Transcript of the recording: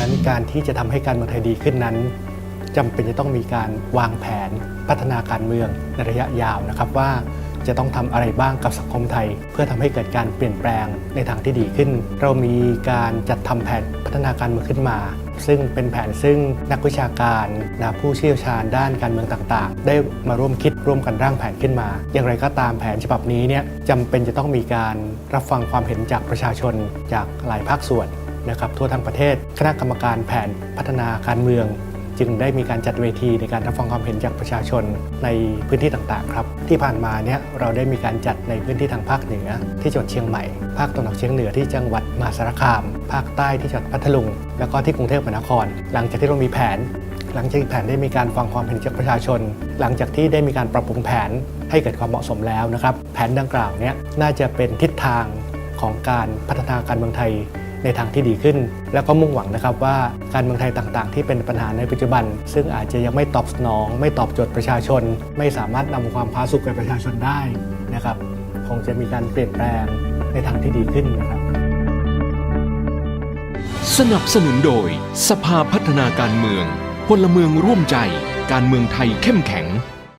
นั้นการที่จะทำให้การเมืองไทยดีขึ้นนั้นจำเป็นจะต้องมีการวางแผนพัฒนาการเมืองในระยะยาวนะครับว่าจะต้องทำอะไรบ้างกับสังคมไทย เพื่อทำให้เกิดการเปลี่ยนแปลงในทางที่ดีขึ้น เรามีการจัดทำแผนพัฒนาการเมืองขึ้นมา ซึ่งเป็นแผนซึ่งนักวิชาการนะผู้เชี่ยวชาญด้านการเมืองต่างๆ ได้มาร่วมคิดร่วมกันร่างแผนขึ้นมา อย่างไรก็ตามแผนฉบับนี้เนี่ยจำเป็นจะต้องมีการรับฟังความเห็นจากประชาชนจากหลายภาคส่วน นะครับทั่วทั้งประเทศ คณะกรรมการแผนพัฒนาการเมือง จึงได้มีการจัดเวทีในการรับฟังความเห็นจากประชาชนในพื้นที่ต่างๆครับ ที่ผ่านมาเนี่ยเราได้มีการจัดในพื้นที่ทางภาคเหนือ ที่จังหวัดเชียงใหม่ ภาคตะวันออกเฉียงเหนือที่จังหวัดมหาสารคาม ภาคใต้ที่จังหวัดพัทลุง แล้วก็ที่กรุงเทพมหานคร หลังจากที่เรามีแผนหลังจากแผนได้มีการฟังความเห็นจากประชาชน หลังจากที่ได้มีการปรับปรุงแผนให้เกิดความเหมาะสมแล้วนะครับ แผนดังกล่าวเนี้น่าจะเป็นทิศทางของการพัฒนาการเมืองไทย ในทางที่ดีขึ้น แล้วก็มุ่งหวังนะครับว่าการเมืองไทยต่างๆ ที่เป็นปัญหาในปัจจุบัน ซึ่งอาจจะยังไม่ตอบสนอง ไม่ตอบโจทย์ประชาชน ไม่สามารถนำความพาสุขแก่ประชาชนได้นะครับคงจะมีการเปลี่ยนแปลงในทางที่ดีขึ้นนะครับสนับสนุนโดย สภาพัฒนาการเมือง พลเมืองร่วมใจ การเมืองไทยเข้มแข็ง